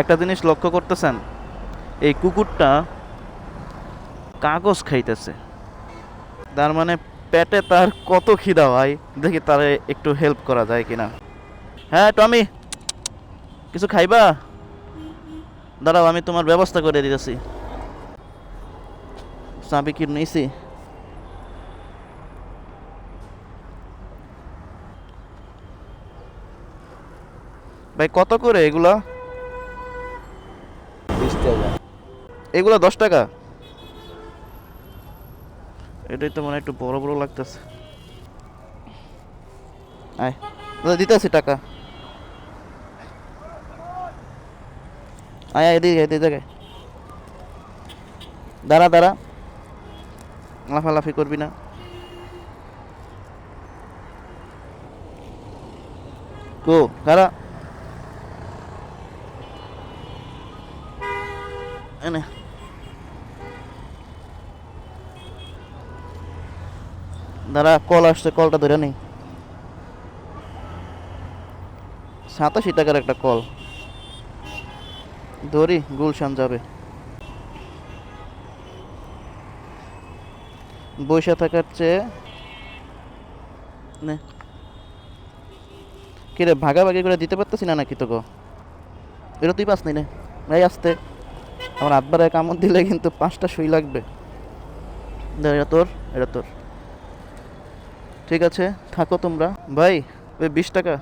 একটা জিনিস লক্ষ্য করতেছেন, এই কুকুরটা কাগজ খাইতেছে। তার মানে পেটে তার কত খিদা হয় দেখি তারে একটু হেল্প করা যায় কিনা। হ্যাঁ টমি, কিছু খাইবা? দাঁড়াও, আমি তোমার ব্যবস্থা করে দিতেছি। চাবি কি নিয়েছি ভাই, কত করে এগুলা? এগুলো দশ টাকা? এটাই তো মানে একটু বড় বড় লাগতেছে। আয়। দিতেছি টাকা। আয় আয় এদিকে এদিকে। দাঁড়া দাঁড়া। লাফালাফি করবি না। কো দাঁড়া। এনে। দাঁড়া কল আসছে কলটা ধরে নেই সাতাশি টাকার একটা কল ধরি, গুলশান যাবে। বৈশা থাকার চেয়ে কিরে, ভাগাভাগি করে দিতে পারতেছি না নাকি তোকে? এটা তুই পাস নি নে ভাই আসতে। আমার আব্বার কামড় দিলে কিন্তু পাঁচটা সুই লাগবে। এটা তোর এটা তোর। ঠিক আছে, থাকো তোমরা। ভাই, ওই বিশ টাকা।